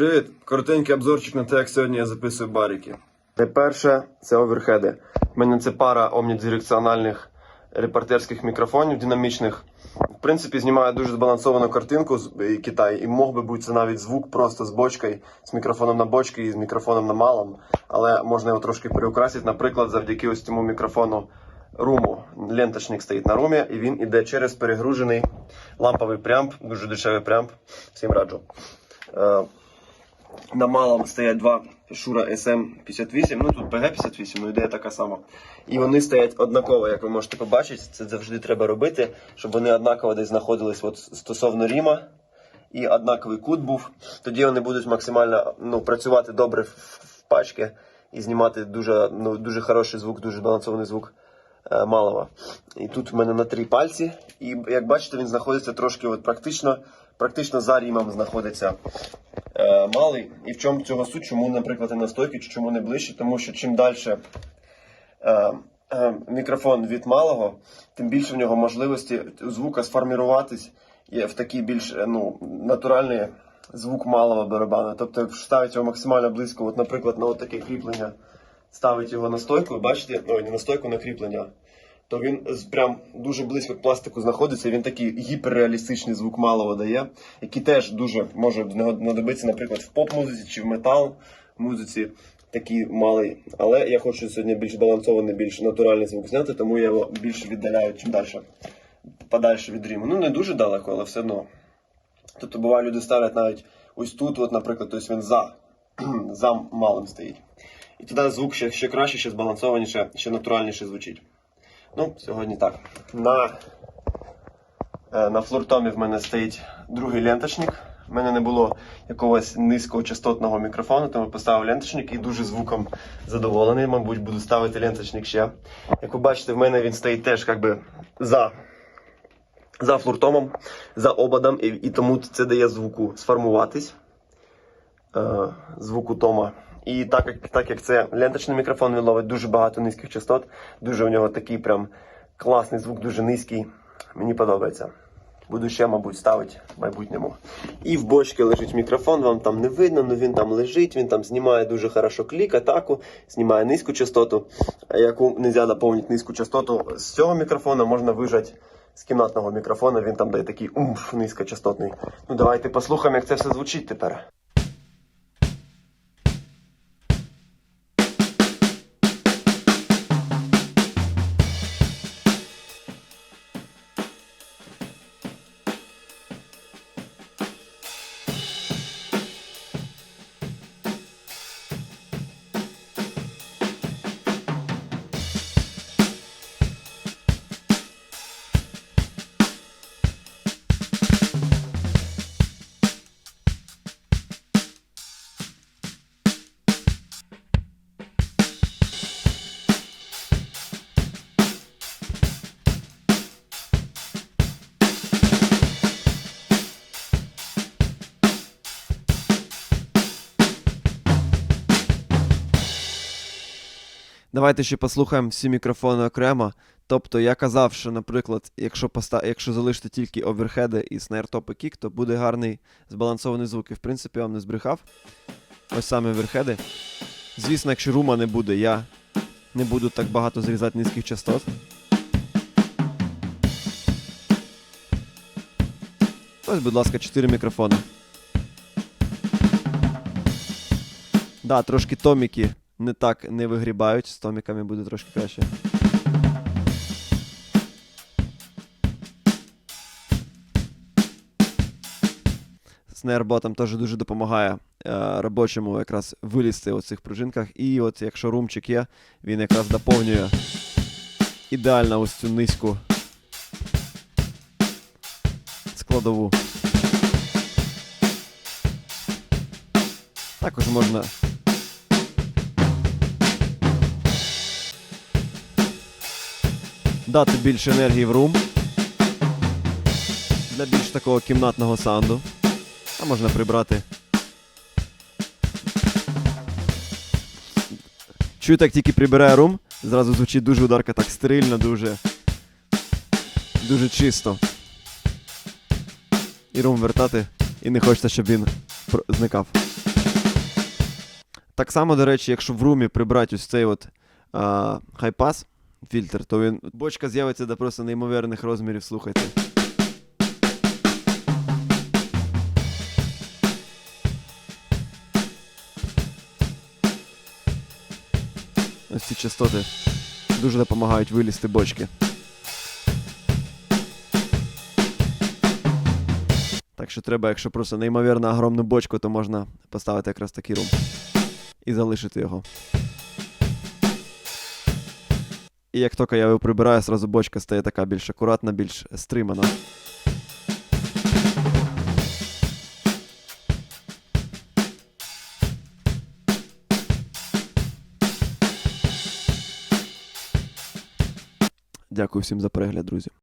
Привіт! Коротенький обзорчик на те, як сьогодні я записую барики. Найперше це оверхеди. У мене це пара омнідирекціональних репортерських мікрофонів динамічних. В принципі, знімає дуже збалансовану картинку з і Китай, і мог би бути це навіть звук просто з бочкою, з мікрофоном на бочці і з мікрофоном на малом, але можна його трошки переукрасити, наприклад, завдяки ось цьому мікрофону руму. Ленточник стоїть на румі, і він іде через перегружений ламповий прямп, дуже дешевий прямп. Всім раджу. На малому стоять два Шура SM58, ну тут PG58, ну ідея така сама. І вони стоять однаково, як ви можете побачити. Це завжди треба робити, щоб вони однаково десь знаходились от стосовно ріма. І однаковий кут був. Тоді вони будуть максимально ну, працювати добре в, пачки і знімати дуже, ну, дуже хороший звук, дуже збалансований звук е, малого. І тут в мене на три пальці. І як бачите, він знаходиться трошки от практично, практично за рімом знаходиться малий. І в чому цього суть, чому, наприклад, і на стойки, чи чому не ближче, тому що чим далі е, е, мікрофон від малого, тим більше в нього можливості звука сформіруватись в такий більш е, ну, натуральний звук малого барабану. Тобто, якщо ставить його максимально близько, от, наприклад, на от таке кріплення, ставить його на стойку, бачите, ой, не на стойку, на кріплення. То він прям дуже близько к пластику знаходиться. Він такий гіперреалістичний звук малого дає, який теж дуже може знадобитися, наприклад, в поп-музиці чи в метал музиці такий малий. Але я хочу сьогодні більш збалансований, більш натуральний звук зняти, тому я його більше віддаляю чим далі. Подальше від ріму. Ну не дуже далеко, але все одно. Тобто буває, люди ставлять навіть ось тут, от, наприклад, тобто він за, за малим стоїть. І тоді звук ще, ще краще, ще збалансованіше, ще натуральніше звучить. Ну, сьогодні так. На, е, на флортомі в мене стоїть другий ленточник. У мене не було якогось низькочастотного мікрофону, тому поставив ленточник і дуже звуком задоволений. Мабуть, буду ставити ленточник ще. Як ви бачите, в мене він стоїть теж як би за, за флуртомом, за ободом, і, і тому це дає звуку сформуватись. Е, звуку Тома. І так як, так як це ленточний мікрофон, він ловить дуже багато низьких частот. Дуже у нього такий прям класний звук, дуже низький. Мені подобається. Буду ще, мабуть, ставити в майбутньому. І в бочці лежить мікрофон, вам там не видно, але він там лежить, він там знімає дуже хорошо клік, атаку, знімає низьку частоту, яку не можна доповнити низьку частоту. З цього мікрофона можна вижати з кімнатного мікрофона, він там дає такий умф низькочастотний. Ну давайте послухаємо, як це все звучить тепер. Давайте ще послухаємо всі мікрофони окремо. Тобто я казав, що, наприклад, якщо поста... якщо залишити тільки оверхеди і снейр-топ і кік, то буде гарний збалансований звук. І в принципі я вам не збрехав. Ось саме оверхеди. Звісно, якщо рума не буде, я не буду так багато зрізати низьких частот. Ось, будь ласка, 4 мікрофони. Да, трошки томіки не так не вигрібають, з томіками буде трошки краще. Снейрботом теж дуже допомагає е, робочому якраз вилізти у цих пружинках. І от якщо румчик є, він якраз доповнює ідеально ось цю низьку складову. Також можна дати більше енергії в рум для більш такого кімнатного саунду. А можна прибрати. Чуєте, як тільки прибирає рум, зразу звучить дуже ударка так стерильно, дуже. Дуже чисто. І рум вертати, і не хочеться, щоб він зникав. Так само, до речі, якщо в румі прибрати ось цей от хайпас, фільтр, то він бочка з'явиться до просто неймовірних розмірів, слухайте. Ось ці частоти дуже допомагають вилізти бочки. Так що треба, якщо просто неймовірно огромну бочку, то можна поставити якраз такий рум і залишити його. І як тільки я його прибираю, зразу бочка стає така більш акуратна, більш стримана. Дякую всім за перегляд, друзі.